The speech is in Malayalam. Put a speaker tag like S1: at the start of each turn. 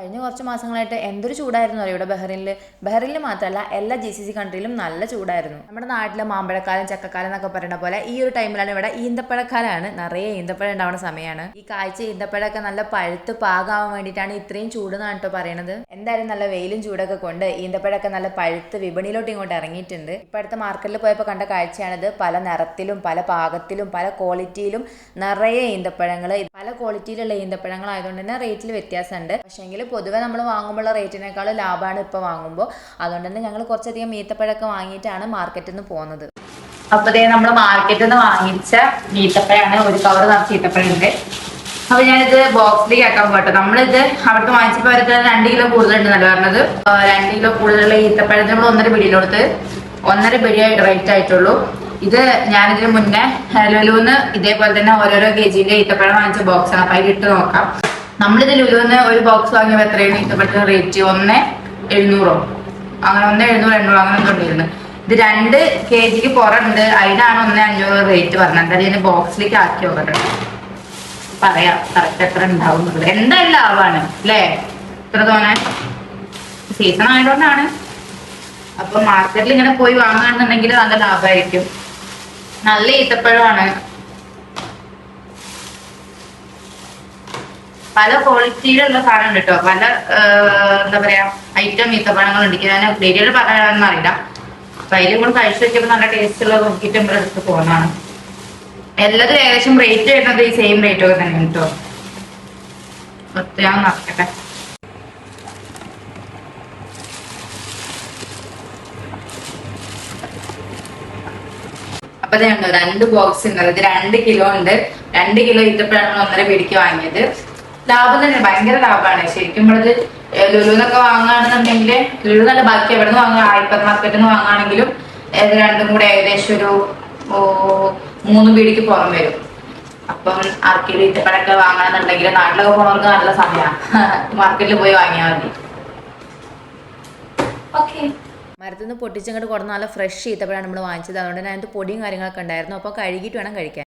S1: കഴിഞ്ഞ കുറച്ച് മാസങ്ങളായിട്ട് എന്തൊരു ചൂടായിരുന്നു അറിയോ ഇവിടെ ബഹ്റിനിൽ ബഹ്റിനിൽ മാത്രമല്ല എല്ലാ ജി സി സി കൺട്രിയിലും നല്ല ചൂടായിരുന്നു. നമ്മുടെ നാട്ടിലെ മാമ്പഴക്കാലം ചക്കക്കാലം എന്നൊക്കെ പറയുന്ന പോലെ ഈ ഒരു ടൈമിലാണ് ഇവിടെ ഈന്തപ്പഴക്കാലാണ് നിറയെ ഈന്തപ്പഴം ഉണ്ടാവുന്ന സമയമാണ് ഈ കാഴ്ച ഈന്തപ്പഴമൊക്കെ നല്ല പഴുത്ത് പാകാവാൻ വേണ്ടിയിട്ടാണ് ഇത്രയും ചൂട് എന്നാണ് കേട്ടോ പറയണത്. എന്തായാലും നല്ല വെയിലും ചൂടൊക്കെ കൊണ്ട് ഈന്തപ്പഴമൊക്കെ നല്ല പഴുത്ത് വിപണിയിലോട്ട് ഇങ്ങോട്ട് ഇറങ്ങിയിട്ടുണ്ട്. ഇപ്പം അടുത്ത മാർക്കറ്റിൽ പോയപ്പോൾ കണ്ട കാഴ്ചയാണിത്. പല നിറത്തിലും പല പാകത്തിലും പല ക്വാളിറ്റിയിലും നിറയെ ഈന്തപ്പഴങ്ങൾ പല ക്വാളിറ്റിയിലുള്ള ഈന്തപ്പഴങ്ങൾ ആയതുകൊണ്ട് തന്നെ റേറ്റിൽ വ്യത്യാസമുണ്ട്. പക്ഷേങ്കിൽ പൊതുവെ നമ്മൾ വാങ്ങുമ്പോഴുള്ള റേറ്റിനേക്കാൾ ലാഭമാണ് ഇപ്പോൾ വാങ്ങുമ്പോൾ അതുകൊണ്ട് തന്നെ ഞങ്ങൾ കുറച്ചധികം ഈത്തപ്പഴമൊക്കെ വാങ്ങിയിട്ടാണ് മാർക്കറ്റിൽ നിന്ന് പോകുന്നത്
S2: അപ്പൊ ദേ നമ്മൾ മാർക്കറ്റിൽ നിന്ന് വാങ്ങിച്ച മീത്തപ്പഴാണ് ഒരു കവർ നിറച്ച് ഈത്തപ്പഴുണ്ട്. അപ്പൊ ഞാനിത് ബോക്സിലേക്ക് ആക്കാൻ പോട്ടെ നമ്മളിത് അവിടുത്തെ വാങ്ങിച്ചപ്പോ അവർക്ക് രണ്ട് കിലോ കൂടുതലുണ്ടെന്നല്ല പറഞ്ഞത്. രണ്ട് കിലോ കൂടുതലുള്ള ഈത്തപ്പഴത്തിന് നമ്മൾ ഒന്നര പിടിയിൽ കൊടുത്ത് ഒന്നര പിടി റേറ്റ് ആയിട്ടുള്ളൂ. ഇത് ഞാനിതിന് മുന്നേ ലുലുന്ന് ഇതേപോലെ തന്നെ ഓരോരോ കെ ജിന്റെ ഈത്തപ്പഴം വാങ്ങിച്ച ബോക്സ് ആണ്. അപ്പൊ അതിൽ ഇട്ട് നോക്കാം. നമ്മളിത് ലുലുന്ന് ഒരു ബോക്സ് വാങ്ങിയപ്പോൾ എത്രയാണ്? ഇഷ്ടപ്പെട്ട റേറ്റ് ഒന്ന് എഴുന്നൂറോ? അങ്ങനെ ഒന്ന് എഴുന്നൂറ് എണ്ണൂറ് അങ്ങനെ കൊണ്ടിരുന്നു ഇത് രണ്ട് കെ ജിക്ക് പുറമുണ്ട്. അതിനാണ് ഒന്ന് അഞ്ഞൂറ് റേറ്റ് പറഞ്ഞത്. എന്തായാലും ഇതിന്റെ ബോക്സിലേക്ക് ആക്കി നോക്കട്ടെ. പറയാം. കറക്റ്റ് എത്ര ഉണ്ടാവും എന്തായാലും ലാഭമാണ് അല്ലേ? ഇത്ര തോന്നെ സീസൺ ആയതുകൊണ്ടാണ്. അപ്പൊ മാർക്കറ്റിൽ ഇങ്ങനെ പോയി വാങ്ങുകയാണെന്നുണ്ടെങ്കിൽ നല്ല ലാഭമായിരിക്കും. നല്ല ഈത്തപ്പഴമാണ്. പല ക്വാളിറ്റിയിലുള്ള സാധനം ഉണ്ട് കേട്ടോ പല എന്താ പറയാ ഐറ്റം ഈത്തപ്പഴങ്ങൾ ഉണ്ട് ഞാൻ ഡീറ്റെയിൽ പറയാനൊന്നും അറിയില്ല. അപ്പൊ അതിലും കൂടെ കഴിച്ചു വെക്കുമ്പോൾ നല്ല ടേസ്റ്റ് ഉള്ളത് നോക്കിയിട്ട് നമ്മൾ എടുത്ത് പോകുന്നതാണ്. എല്ലാതും ഏകദേശം റേറ്റ് വരുന്നത് ഈ സെയിം റേറ്റ് ഒക്കെ തന്നെ കേട്ടോ ഞാൻ നടക്കട്ടെ. അപ്പൊ ഇതുണ്ട് രണ്ട് ബോക്സ് ഉണ്ട് ഇത് രണ്ട് കിലോ ഉണ്ട്. രണ്ട് കിലോ ഇത്തപ്പോഴാണ് ഒന്നര പിടിക്ക് വാങ്ങിയത്. ലാഭം തന്നെ ഭയങ്കര ലാഭമാണ്. ശരിക്കും നമ്മളത് ലുലുന്നൊക്കെ വാങ്ങുകയാണെന്നുണ്ടെങ്കിൽ ലുലു നല്ല ബാക്കി എവിടെ നിന്ന് വാങ്ങുക? ഹൈപ്പർ മാർക്കറ്റിൽ നിന്ന് വാങ്ങുകയാണെങ്കിലും ഇത് രണ്ടും കൂടെ ഏകദേശം ഒരു മൂന്ന് പീടിക്ക് പുറം വരും. അപ്പം ആർക്കെങ്കിലും ഇത്തപ്പഴൊക്കെ വാങ്ങണമെന്നുണ്ടെങ്കിൽ നാട്ടിലൊക്കെ പോണവർക്ക് നല്ല സമയമാണ് മാർക്കറ്റിൽ പോയി വാങ്ങിയാൽ മതി. ഓക്കെ.
S1: മരത്തിൽ നിന്ന് പൊട്ടിച്ചങ്ങോട്ട് കൊടുന്ന നല്ല ഫ്രഷ് ഈത്തപ്പഴമാണ് നമ്മൾ വാങ്ങിച്ചത്. അതുകൊണ്ട് തന്നെ അതിനകത്ത് പൊടിയും കാര്യങ്ങളൊക്കെ ഉണ്ടായിരുന്നു. അപ്പോൾ കഴുകിയിട്ട് വേണം കഴിക്കാൻ.